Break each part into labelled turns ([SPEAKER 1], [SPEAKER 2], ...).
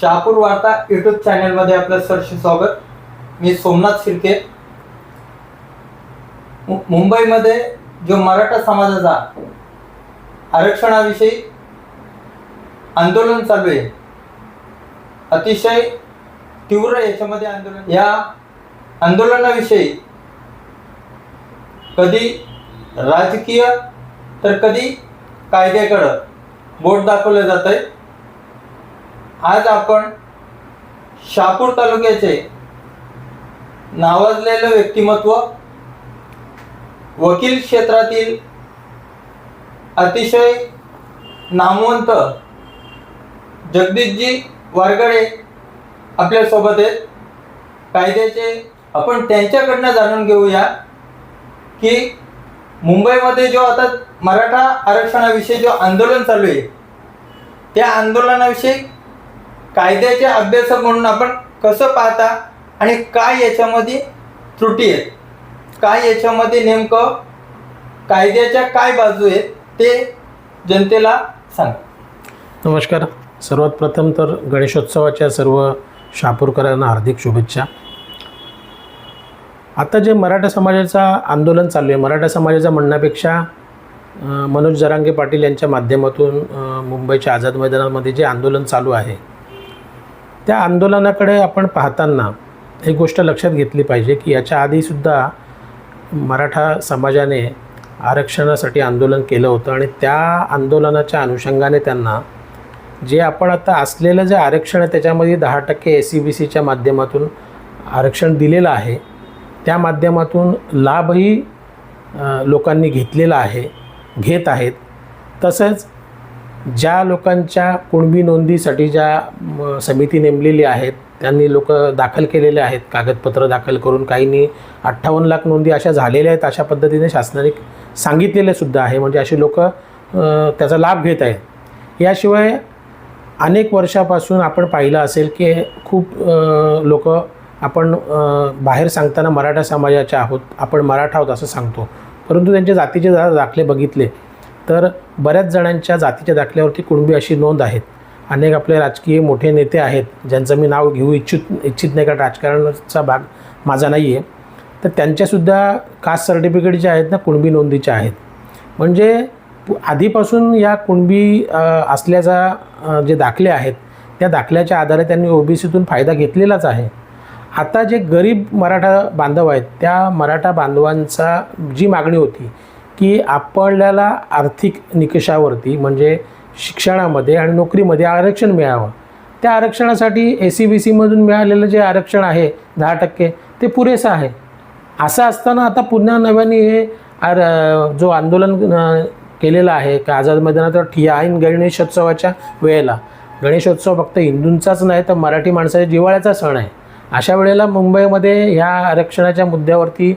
[SPEAKER 1] शहापूर वार्ता युट्यूब चॅनलमध्ये आपलं सरसे स्वागत. मी सोमनाथ शिर्के. मुंबईमध्ये जो मराठा समाजाचा आरक्षणाविषयी आंदोलन चालू आहे अतिशय तीव्र याच्यामध्ये आंदोलन या आंदोलनाविषयी कधी राजकीय तर कधी कायद्याकडं बोट दाखवलं जात आहे आज आपण शहापूर तालुक्याचे नावाजलेलं व्यक्तिमत्व वकील क्षेत्रातील अतिशय नामवंत जगदीशजी वारगडे आपल्यासोबत आहेत. कायद्याचे आपण त्यांच्याकडनं जाणून घेऊया की मुंबईमध्ये जो आता मराठा आरक्षणाविषयी जो आंदोलन चालू आहे त्या आंदोलनाविषयी कायद्याचे अभ्यासक म्हणून आपण कसं पाहता आणि काय याच्यामध्ये त्रुटी आहेत? काय याच्यामध्ये नेमकं कायद्याच्या काय बाजू आहेत ते जनतेला सांग.
[SPEAKER 2] नमस्कार. सर्वात प्रथम तर गणेशोत्सवाच्या सर्व शापूरकरांना हार्दिक शुभेच्छा. आता जे मराठा समाजाचा आंदोलन चालू आहे मराठा समाजाच्या म्हणण्यापेक्षा मनोज जरांगे पाटील यांच्या माध्यमातून मुंबईच्या आझाद मैदानामध्ये जे आंदोलन चालू आहे त्या आंदोलनाकडे आपण पाहताना एक गोष्ट लक्षात घेतली पाहिजे की याच्या आधीसुद्धा मराठा समाजाने आरक्षणासाठी आंदोलन केलं होतं आणि त्या आंदोलनाच्या अनुषंगाने त्यांना जे आपण आता असलेलं जे आरक्षण आहे त्याच्यामध्ये दहा टक्के एस सी बी सीच्या माध्यमातून आरक्षण दिलेलं आहे. त्या माध्यमातून लाभही लोकांनी घेतलेला आहे घेत आहेत. तसंच ज्या लोकांच्या कुणबी नोंदीसाठी ज्या समिती नेमलेली आहेत त्यांनी लोक दाखल केलेले आहेत कागदपत्र दाखल करून काहींनी अठ्ठावन्न लाख नोंदी अशा झालेल्या आहेत अशा पद्धतीने शासनाने सांगितलेले सुद्धा आहे. म्हणजे अशी लोक त्याचा लाभ घेत आहेत. याशिवाय अनेक वर्षापासून आपण पाहिलं असेल की खूप लोक आपण बाहेर सांगताना मराठा समाजाचे आहोत आपण मराठा आहोत असं सांगतो. परंतु त्यांच्या जातीचे जर दाखले बघितले तर बऱ्याच जणांच्या जातीच्या दाखल्यावरती कुणबी अशी नोंद आहेत. अनेक आपले राजकीय मोठे नेते आहेत ज्यांचं मी नाव घेऊ इच्छित इच्छित नाही कारण राजकारणाचा भाग माझा नाही आहे तर त्यांच्यासुद्धा कास्ट सर्टिफिकेट जे आहेत ना कुणबी नोंदीच्या आहेत. म्हणजे आधीपासून या कुणबी असल्याचा जे दाखले आहेत त्या दाखल्याच्या आधारे त्यांनी ओबीसीतून फायदा घेतलेलाच आहे. आता जे गरीब मराठा बांधव आहेत त्या मराठा बांधवांचा जी मागणी होती की आपल्याला आर्थिक निकषावरती म्हणजे शिक्षणामध्ये आणि नोकरीमध्ये आरक्षण मिळावं. त्या आरक्षणासाठी ए सी बी सीमधून मिळालेलं जे आरक्षण आहे दहा टक्के ते पुरेसं आहे. असं असताना आता पुन्हा नव्याने हे आर जो आंदोलन केलेलं आहे का आझाद मैदानात ठिया ऐन गणेशोत्सवाच्या वेळेला. गणेशोत्सव फक्त हिंदूंचाच नाही तर मराठी माणसाच्या जिवाळ्याचा सण आहे. अशा वेळेला मुंबईमध्ये ह्या आरक्षणाच्या मुद्द्यावरती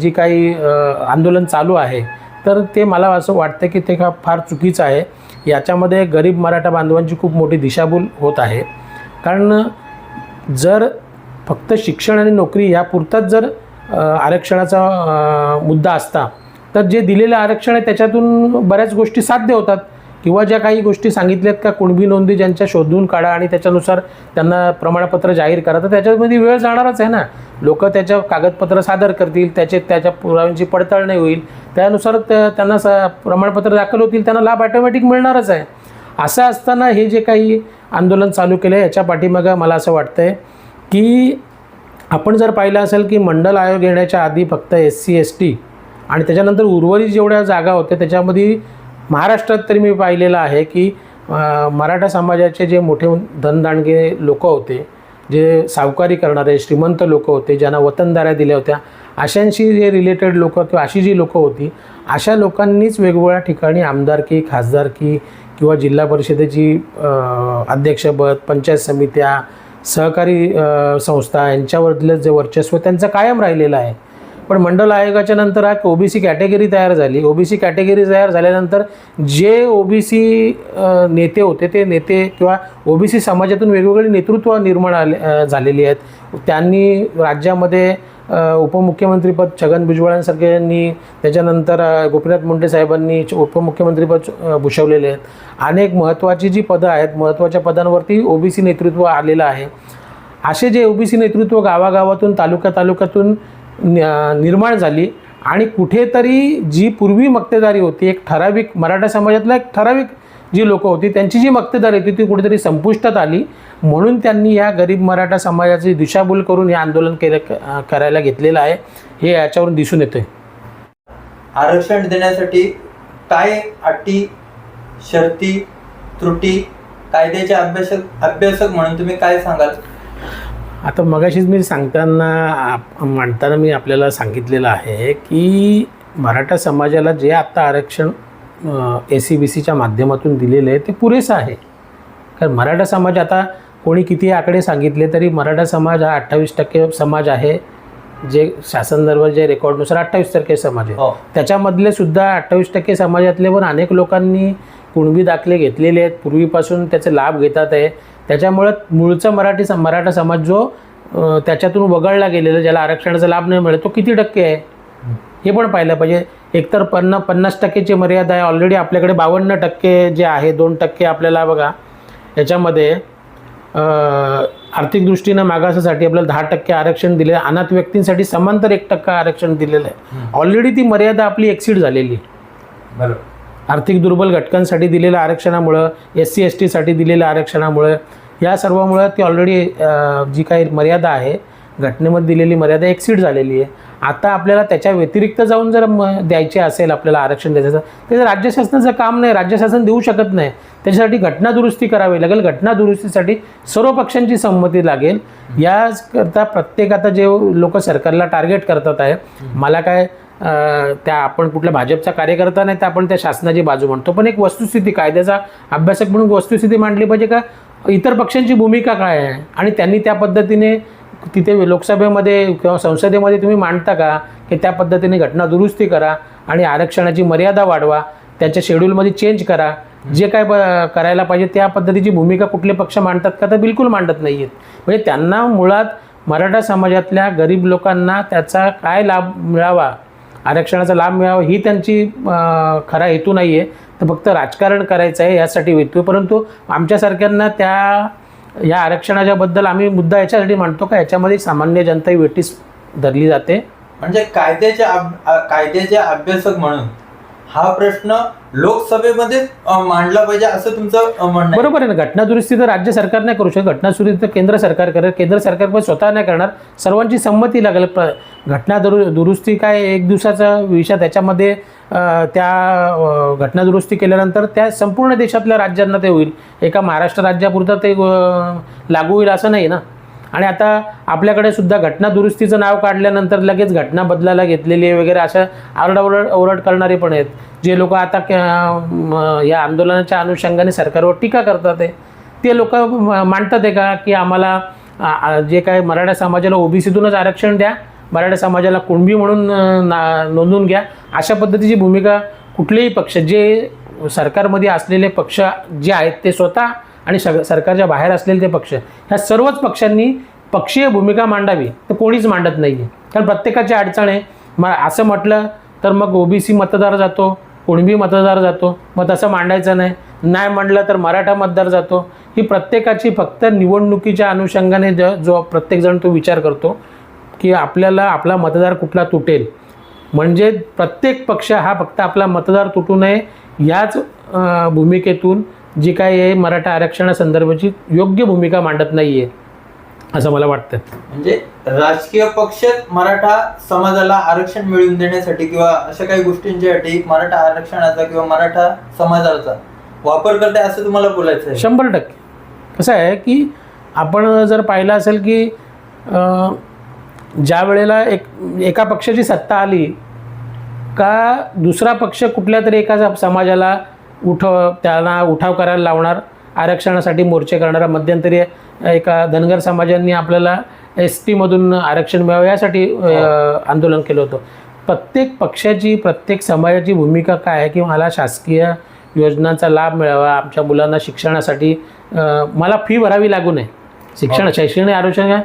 [SPEAKER 2] जी काही आंदोलन चालू आहे तर ते मला असं वाटतं की ते का फार चुकीचं आहे. याच्यामध्ये गरीब मराठा बांधवांची खूप मोठी दिशाभूल होत आहे. कारण जर फक्त शिक्षण आणि नोकरी यापुरताच जर आरक्षणाचा मुद्दा असता तर जे दिलेलं आरक्षण आहे त्याच्यातून बऱ्याच गोष्टी साध्य होतात. किंवा ज्या काही गोष्टी सांगितल्यात का कुणबी नोंदी ज्यांच्या शोधून काढा आणि त्याच्यानुसार त्यांना प्रमाणपत्र जाहीर करा तर त्याच्यामध्ये वेळ जाणारच आहे ना. लोक त्याच्या कागदपत्र सादर करतील त्याचे त्याच्या पुराव्यांची पडताळणी होईल त्यानुसार त्या- त्यांना स प्रमाणपत्र दाखल होतील त्यांना लाभ ऑटोमॅटिक मिळणारच आहे. असं असताना हे जे काही आंदोलन चालू केलं आहे याच्या पाठीमागं मला असं वाटतं आहे की आपण जर पाहिलं असेल की मंडल आयोग येण्याच्या आधी फक्त एस सी एस टी आणि त्याच्यानंतर उर्वरित जेवढ्या जागा होत्या त्याच्यामध्ये महाराष्ट्रात तरी मी पाहिलेलं आहे की मराठा समाजाचे जे मोठे धनदांडगे लोक होते जे सावकारी करणारे श्रीमंत लोक होते ज्यांना वतनदाऱ्या दिल्या होत्या अशांशी जे रिलेटेड लोक किंवा अशी जी लोकं होती अशा लोकांनीच वेगवेगळ्या ठिकाणी आमदारकी खासदारकी किंवा जिल्हा परिषदेची अध्यक्षपद पंचायत समित्या सहकारी संस्था यांच्यावरलं जे वर्चस्व त्यांचं कायम राहिलेलं आहे पण मंडल आयोगाच्या नंतर हा ओबीसी कॅटेगरी तयार झाली. ओबीसी कॅटेगरी तयार झाल्यानंतर जे ओबीसी नेते होते ते नेते किंवा ओबीसी समाजातून वेगवेगळी नेतृत्व निर्माण आले झालेली आहेत. त्यांनी राज्यामध्ये उपमुख्यमंत्रीपद छगन भुजबळांसारख्यांनी त्याच्यानंतर गोपीनाथ मुंडे साहेबांनी च- उपमुख्यमंत्रीपद भूषवलेले आहेत. अनेक महत्त्वाची जी पदं आहेत महत्त्वाच्या पदांवरती ओबीसी नेतृत्व आलेलं आहे. असे जे ओबीसी नेतृत्व गावागावातून तालुका तालुक्यातून निर्माण झाली. आणि कुठेतरी जी पूर्वी मक्तेदारी होती एक ठराविक मराठा समाजातला एक ठराविक जी लोक होती त्यांची जी मक्तेदारी होती ती कुठेतरी संपुष्टात आली. म्हणून त्यांनी या गरीब मराठा समाजाची दिशाभूल करून हे आंदोलन केलं करायला घेतलेलं आहे. हे याच्यावरून दिसून येतं
[SPEAKER 1] आरक्षण देण्यासाठी काय अटी शर्ती त्रुटी कायद्याचे अभ्यासक अभ्यासक म्हणून तुम्ही काय सांगाल?
[SPEAKER 2] आता मगाशीच मी सांगताना आप- मांडताना मी आपल्याला सांगितलेलं आहे की मराठा समाजाला जे आत्ता आरक्षण ए सी बी सीच्या माध्यमातून दिलेलं आहे ते पुरेसं आहे. कारण मराठा समाज आता कोणी किती आकडे सांगितले तरी मराठा समाज हा अठ्ठावीस टक्के समाज आहे. जे शासन दरबार जे रेकॉर्डनुसार अठ्ठावीस टक्के समाज आहे
[SPEAKER 1] हो.
[SPEAKER 2] त्याच्यामधले सुद्धा अठ्ठावीस टक्के समाजातले पण अनेक लोकांनी कुणबी दाखले घेतलेले आहेत. पूर्वीपासून त्याचे लाभ घेतात आहे. त्याच्यामुळं मूळचा मराठी सम मराठा समाज जो त्याच्यातून वगळला गेलेला ज्याला आरक्षणाचा लाभ नाही मिळत तो किती टक्के आहे? हे पण पाहिलं पाहिजे. एकतर पन्ना पन्नास टक्केची मर्यादा आहे. ऑलरेडी आपल्याकडे बावन्न टक्के जे आहे दोन टक्के आपल्याला बघा याच्यामध्ये आर्थिक दृष्टीनं मागासासाठी आपल्याला दहा टक्के आरक्षण दिले अनाथ व्यक्तींसाठी समांतर एक टक्का आरक्षण दिलेलं आहे. ऑलरेडी ती मर्यादा आपली एक्सीड झालेली आहे.
[SPEAKER 1] बरोबर.
[SPEAKER 2] आर्थिक दुर्बल घटकांसाठी दिलेल्या आरक्षणामुळं एस सी एस टीसाठी दिलेल्या आरक्षणामुळं या सर्वामुळं ती ऑलरेडी जी काही मर्यादा आहे घटनेमध्ये दिलेली मर्यादा एक्सीड झालेली आहे. आता आपल्याला त्याच्या व्यतिरिक्त जाऊन जर म द्यायचे असेल आपल्याला आरक्षण द्यायचं ते तर राज्य शासनाचं काम नाही. राज्य शासन देऊ शकत नाही. त्याच्यासाठी घटना दुरुस्ती करावी लागेल. घटना दुरुस्तीसाठी सर्व पक्षांची संमती लागेल. याकरता प्रत्येक आता जे लोक सरकारला टार्गेट करतात आहे मला काय त्या आपण कुठल्या भाजपचा कार्यकर्ता नाही तर आपण त्या शासनाची बाजू म्हणतो पण एक वस्तुस्थिती कायद्याचा अभ्यासक म्हणून वस्तुस्थिती मांडली पाहिजे का? इतर पक्षांची भूमिका काय आहे? आणि त्यांनी त्या पद्धतीने तिथे लोकसभेमध्ये किंवा संसदेमध्ये तुम्ही मांडता का? की त्या पद्धतीने घटना दुरुस्ती करा आणि आरक्षणाची मर्यादा वाढवा. त्याच्या शेड्यूलमध्ये चेंज करा. जे काय ब- करायला पाहिजे त्या पद्धतीची भूमिका कुठले पक्ष मांडतात का तर बिलकुल मांडत नाही आहेत म्हणजे त्यांना मुळात मराठा समाजातल्या गरीब लोकांना त्याचा काय लाभ मिळावा? आरक्षणाचा लाभ मिळावा ही त्यांची खरा हेतू नाही आहे तर फक्त राजकारण करायचं आहे यासाठी हेतू परंतु आमच्यासारख्यांना त्या या आरक्षणाच्या बद्दल आम्ही मुद्दा याच्यासाठी मांडतो का? याच्यामध्ये सामान्य जनता ही वेटीस धरली जाते.
[SPEAKER 1] म्हणजे कायद्याच्या कायद्याच्या अभ्यासक म्हणून हा प्रश्न लोकसभेमध्ये मांडला पाहिजे असं तुमचं म्हणणं
[SPEAKER 2] बरोबर आहे ना. घटना दुरुस्ती तर राज्य सरकार नाही करू शकत. घटना दुरुस्ती तर केंद्र सरकार करेल. केंद्र सरकार पण स्वतः नाही करणार. सर्वांची संमती लागेल. प्र घटना दुरु दुरुस्ती काय एक दिवसाचा विषय त्याच्यामध्ये त्या घटना दुरुस्ती केल्यानंतर त्या संपूर्ण देशातल्या राज्यांना ते होईल. एका महाराष्ट्र राज्यापुरतं ते लागू होईल असं नाही ना? आणि आता आपल्याकडे सुद्धा घटना दुरुस्तीचं नाव काढल्यानंतर लगेच घटना बदलायला घेतलेली आहे वगैरे अशा आरडाओरड ओरड करणारे पण आहेत. जे लोक आता या आंदोलनाच्या अनुषंगाने सरकारवर टीका करतात आहे. ते लोक मांडतात आहे का की आम्हाला जे काय मराठा समाजाला ओबीसीतूनच आरक्षण द्या मराठा समाजाला कुणबी म्हणून ना नोंदवून घ्या अशा पद्धतीची भूमिका कुठलेही पक्ष जे सरकारमध्ये असलेले पक्ष जे आहेत ते स्वतः आणि सग सरकारच्या बाहेर असलेले ते पक्ष ह्या सर्वच पक्षांनी पक्षीय भूमिका मांडावी तर कोणीच मांडत नाही आहे कारण प्रत्येकाची अडचण आहे. मग असं म्हटलं तर मग ओबीसी मतदार जातो कुणबी मतदार जातो. मग तसं मांडायचं नाही. नाही म्हणलं तर मराठा मतदार जातो. ही प्रत्येकाची फक्त निवडणुकीच्या अनुषंगाने ज जो प्रत्येकजण तो विचार करतो की आपल्याला आपला मतदार कुठला तुटेल. म्हणजे प्रत्येक पक्ष हा फक्त आपला मतदार तुटू नये याच भूमिकेतून जी काय आहे मराठा आरक्षणासंदर्भाची योग्य भूमिका मांडत नाही आहे असं मला वाटतं.
[SPEAKER 1] म्हणजे राजकीय पक्ष मराठा समाजाला आरक्षण मिळवून देण्यासाठी किंवा अशा काही गोष्टींच्यासाठी मराठा आरक्षणाचा किंवा मराठा समाजाचा वापर करते असं तुम्हाला बोलायचं आहे
[SPEAKER 2] शंभर टक्के. कसं आहे की आपण जर पाहिलं असेल की ज्या वेळेला एक एका पक्षाची सत्ता आली का दुसरा पक्ष कुठल्या तरी एका समाजाला उठव त्यांना उठाव करायला लावणार आरक्षणासाठी मोर्चे करणारा मध्यंतरी एका धनगर समाजांनी आपल्याला एस टीमधून आरक्षण मिळावं यासाठी अं, आंदोलन केलं होतं. प्रत्येक पक्षाची प्रत्येक समाजाची भूमिका काय आहे की मला शासकीय योजनांचा लाभ मिळावा आमच्या मुलांना शिक्षणासाठी मला फी भरावी लागू नये. शिक्षण शैक्षणिक आरक्षण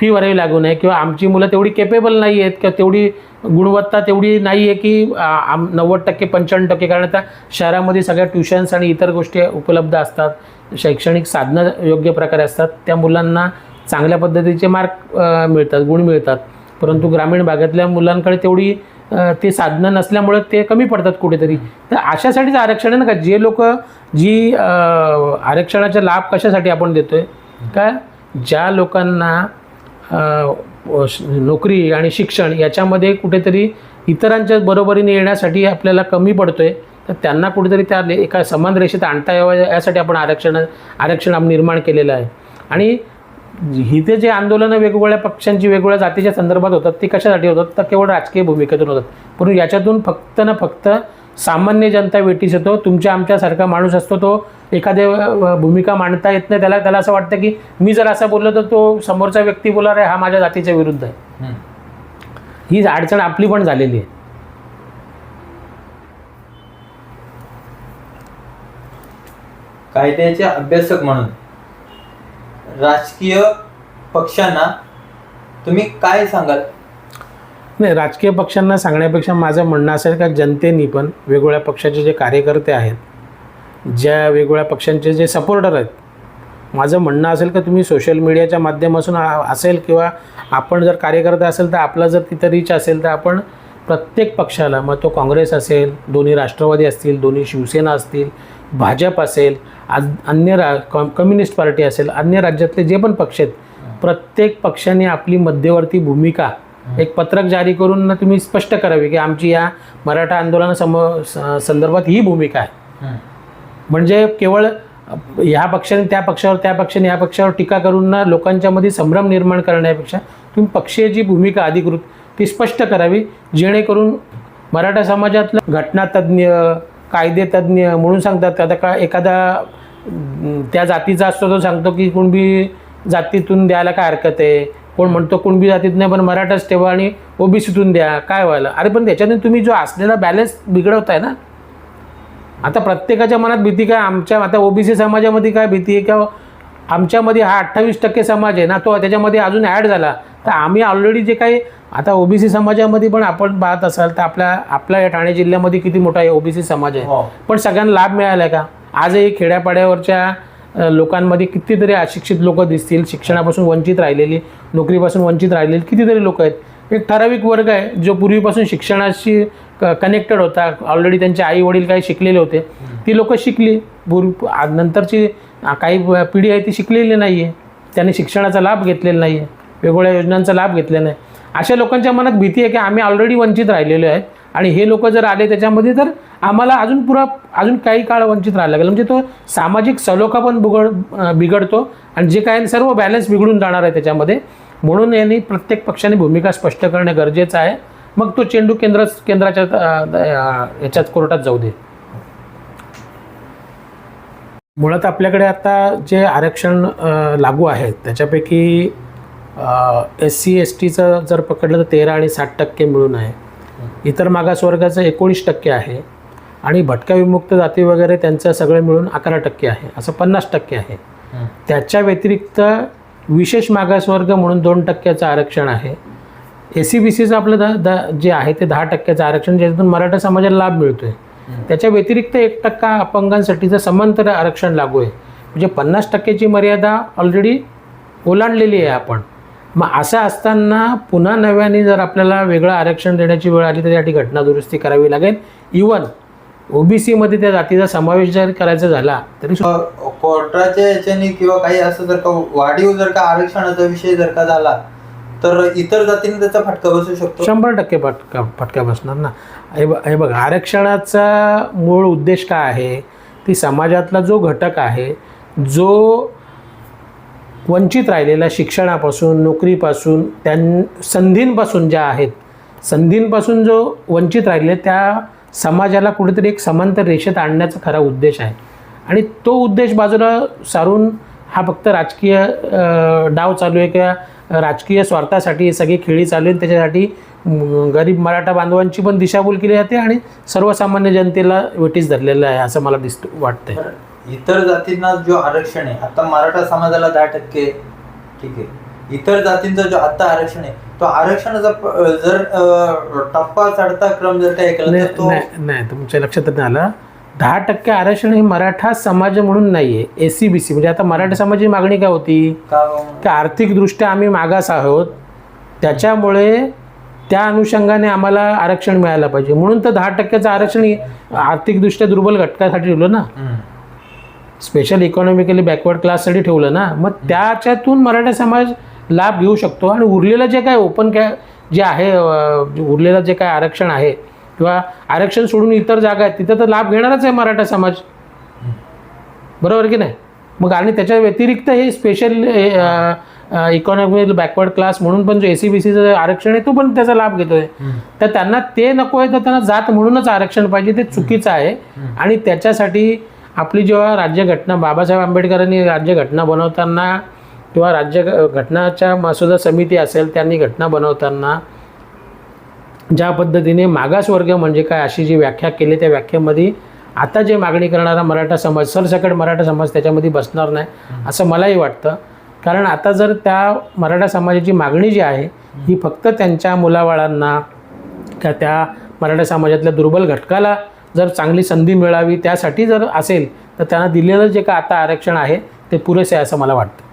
[SPEAKER 2] फी भरावी लागू नये किंवा आमची मुलं तेवढी केपेबल नाही आहेत किंवा तेवढी गुणवत्ता तेवढी नाही आहे की आम नव्वद टक्के पंच्याण्णव टक्के. कारण आता शहरामध्ये सगळ्या ट्युशन्स आणि इतर गोष्टी उपलब्ध असतात. शैक्षणिक साधनं योग्य प्रकारे असतात. त्या मुलांना चांगल्या पद्धतीचे मार्क मिळतात गुण मिळतात. परंतु ग्रामीण भागातल्या मुलांकडे तेवढी ते साधनं नसल्यामुळे ते कमी पडतात कुठेतरी. तर अशासाठीच आरक्षण आहे ना का? जे लोक जी आरक्षणाचा लाभ कशासाठी आपण देतो आहे का ज्या लोकांना नोकरी आणि शिक्षण याच्यामध्ये कुठेतरी इतरांच्या बरोबरीने येण्यासाठी आपल्याला कमी पडतो आहे तर त्यांना कुठेतरी त्या ले- एका समान रेषेत आणता यावं यासाठी आपण आरक्षण आरक्षण आपण निर्माण केलेलं आहे. आणि इथे जे आंदोलनं वेगवेगळ्या पक्षांची वेगवेगळ्या जातीच्या संदर्भात होतात ते कशासाठी होतात? तर केवळ राजकीय भूमिकेतून होतात. परंतु याच्यातून फक्त ना फक्त सामान्य जनता वेटीस येतो तुमच्या आमच्यासारखा माणूस असतो तो एखाद्या भूमिका मांडता येत नाही त्याला त्याला असं वाटतं की मी जर असं बोललो तर तो समोरचा व्यक्ती बोलणार आहे हा माझ्या जातीच्या विरुद्ध आहे. ही अडचण आपली पण झालेली आहे.
[SPEAKER 1] कायद्याचे अभ्यासक म्हणून राजकीय पक्षांना तुम्ही काय सांगाल?
[SPEAKER 2] नाही राजकीय पक्षांना सांगण्यापेक्षा माझं म्हणणं असेल का जनतेनी पण वेगवेगळ्या पक्षाचे जे कार्यकर्ते आहेत ज्या वेगवेगळ्या पक्षांचे जे सपोर्टर आहेत माझं म्हणणं असेल का तुम्ही सोशल मीडियाच्या माध्यमातून असेल किंवा आपण जर कार्यकर्ता असेल तर आपला जर तिथं रीच असेल तर आपण प्रत्येक पक्षाला मग तो काँग्रेस असेल दोन्ही राष्ट्रवादी असतील दोन्ही शिवसेना असतील भाजप असेल आज अन्य रा कॉ कम्युनिस्ट पार्टी असेल अन्य राज्यातले जे पण पक्ष आहेत प्रत्येक पक्षाने आपली मध्यवर्ती भूमिका एक पत्रक जारी करून ना तुम्ही स्पष्ट करावी की आमची या मराठा आंदोलनासम स- संदर्भात ही भूमिका आहे. म्हणजे केवळ ह्या पक्षाने त्या पक्षावर त्या पक्षाने या पक्षावर टीका करून ना लोकांच्यामध्ये संभ्रम निर्माण करण्यापेक्षा तुम्ही पक्षीय जी भूमिका अधिकृत ती स्पष्ट करावी जेणेकरून मराठा समाजातलं घटनातज्ज्ञ कायदेतज्ज्ञ म्हणून सांगतात आता का एखादा त्या जातीचा असतो तो सांगतो की कुणबी जातीतून द्यायला काय हरकत आहे कोण म्हणतो कुणबी जातीत नाही पण मराठाच ठेवा आणि ओबीसीतून द्या काय व्हायला. अरे पण त्याच्यातून तुम्ही जो असलेला बॅलन्स बिघडवताय ना आता प्रत्येकाच्या मनात भीती काय? आमच्या आता ओबीसी समाजामध्ये काय भीती आहे? किंवा आमच्यामध्ये हा अठ्ठावीस टक्के समाज आहे ना तो त्याच्यामध्ये अजून ॲड झाला. तर आम्ही ऑलरेडी जे काही आता ओबीसी समाजामध्ये पण आपण पाहत असाल तर आपल्या आपल्या या ठाणे जिल्ह्यामध्ये किती मोठा ओबीसी समाज आहे.
[SPEAKER 1] हो.
[SPEAKER 2] पण सगळ्यांना लाभ मिळाला आहे का आजही खेड्यापाड्यावरच्या लोकांमध्ये कितीतरी अशिक्षित लोक दिसतील शिक्षणापासून वंचित राहिलेली नोकरीपासून वंचित राहिलेली कितीतरी लोक आहेत. एक ठराविक वर्ग आहे जो पूर्वीपासून शिक्षणाशी कनेक्टेड होता. ऑलरेडी त्यांचे आई वडील काही शिकलेले होते. ती लोकं शिकली. भूर नंतरची काही पिढी आहे ती शिकलेली नाही आहे त्यांनी शिक्षणाचा लाभ घेतलेला नाही आहे वेगवेगळ्या योजनांचा लाभ घेतलेला नाही. अशा लोकांच्या मनात भीती आहे की आम्ही ऑलरेडी वंचित राहिलेलो आहे. आणि हे लोक जर आले त्याच्यामध्ये तर आम्हाला अजून पुरा अजून काही काळ वंचित राहायला लागेल. म्हणजे तो सामाजिक सलोखा पण बिघड बिघडतो. आणि जे काय सर्व बॅलन्स बिघडून जाणार आहे त्याच्यामध्ये. म्हणून यांनी प्रत्येक पक्षाने भूमिका स्पष्ट करणे गरजेचं आहे. मग तो चेंडू केंद्र केंद्राच्या याच्यात कोर्टात जाऊ दे. मुळात आपल्याकडे आता जे आरक्षण लागू आहे त्याच्यापैकी एस सी एस टीचं जर पकडलं तर तेरा आणि साठ टक्के मिळून आहे. इतर मागासवर्गाचं एकोणीस टक्के आहे आणि भटका विमुक्त जाती वगैरे त्यांचं सगळं मिळून अकरा टक्के आहे असं पन्नास टक्के आहे. त्याच्या व्यतिरिक्त विशेष मागासवर्ग म्हणून दोन टक्क्याचं आरक्षण आहे. ए सी बी सीचं आपलं द द जे आहे ते दहा टक्क्याचं आरक्षण ज्याच्यातून मराठा समाजाला लाभ मिळतो आहे त्याच्या व्यतिरिक्त एक टक्का अपंगांसाठीचं समांतर आरक्षण लागू आहे. म्हणजे पन्नास टक्क्याची मर्यादा ऑलरेडी ओलांडलेली आहे आपण. मग असं असताना पुन्हा नव्याने जर आपल्याला वेगळं आरक्षण देण्याची वेळ आली तर त्यासाठी घटना दुरुस्ती करावी लागेल. इवन ओबीसीमध्ये त्या जातीचा समावेश जर करायचा झाला तरी
[SPEAKER 1] कोर्टाच्या याच्याने किंवा काही असं जर का वाढीव जर का आरक्षणाचा विषय जर का झाला तर इतर जातीने त्याचा फटका बसू शकतो.
[SPEAKER 2] शंभर टक्के फटका फटका बसणार ना. हे ब हे बघ आरक्षणाचा मूळ उद्देश काय आहे? ती समाजातला जो घटक आहे जो वंचित राहिलेला शिक्षणापासून नोकरीपासून त्यां संधींपासून ज्या आहेत संधींपासून जो वंचित राहिले त्या समाजाला कुठेतरी एक समांतर रेषेत आणण्याचा खरा उद्देश आहे. आणि तो उद्देश बाजूला सारून हा फक्त राजकीय डाव चालू आहे किंवा राजकीय स्वार्थासाठी ही सगळी खेळी चालू आहे त्याच्यासाठी गरीब मराठा बांधवांची पण दिशाभूल केली जाते आणि सर्वसामान्य जनतेला वेटीस धरलेलं आहे असं मला दिसत वाटतंय.
[SPEAKER 1] तर इतर जातींना जो आरक्षण आहे आता मराठा समाजाला दहा टक्के ठीक आहे. इतर जातींचा जो आता आरक्षण आहे तो आरक्षणाचा जर टप्पा चढता क्रम जर काही
[SPEAKER 2] नाही तुमच्या लक्षात नाही आलं. दहा टक्के आरक्षण हे मराठा समाज म्हणून नाही आहे ए सी बी सी म्हणजे आता मराठा समाजाची मागणी काय होती?
[SPEAKER 1] का
[SPEAKER 2] की आर्थिकदृष्ट्या आम्ही मागास आहोत त्याच्यामुळे त्या अनुषंगाने आम्हाला आरक्षण मिळायला पाहिजे. म्हणून तर दहा टक्क्याचं आरक्षण हे आर्थिकदृष्ट्या दुर्बल घटकासाठी ठेवलं ना. स्पेशल इकॉनॉमिकली बॅकवर्ड क्लाससाठी ठेवलं ना. मग त्याच्यातून मराठा समाज लाभ घेऊ शकतो. आणि उरलेलं जे काय ओपन कॅ जे आहे उरलेलं जे काय आरक्षण आहे किंवा आरक्षण सोडून इतर जागा आहेत तिथं तर लाभ घेणारच आहे मराठा समाज. बरोबर की नाही? मग आणि त्याच्या व्यतिरिक्त हे स्पेशल इकॉनॉमिकल बॅकवर्ड क्लास म्हणून पण जो ए सी बी सीचं आरक्षण आहे तो पण त्याचा लाभ घेतोय. तर त्यांना ते नको आहे तर त्यांना जात म्हणूनच आरक्षण पाहिजे ते चुकीचं आहे. आणि त्याच्यासाठी आपली जेव्हा राज्यघटना बाबासाहेब आंबेडकरांनी राज्यघटना बनवताना किंवा राज्य घटनाच्या मसुदा समिती असेल त्यांनी घटना बनवताना ज्या पद्धतीने मागासवर्ग म्हणजे काय अशी जी व्याख्या केली त्या व्याख्येमध्ये आता जे मागणी करणारा मराठा समाज सरसकट मराठा समाज त्याच्यामध्ये बसणार नाही असं मलाही वाटतं. कारण आता जर त्या मराठा समाजाची मागणी जी आहे ही फक्त त्यांच्या मुलाबाळांना का त्या मराठा समाजातल्या दुर्बल घटकाला जर चांगली संधी मिळावी त्यासाठी जर असेल तर त्यांना दिलेलं जे का आता आरक्षण आहे ते पुरेसे आहे असं मला वाटतं.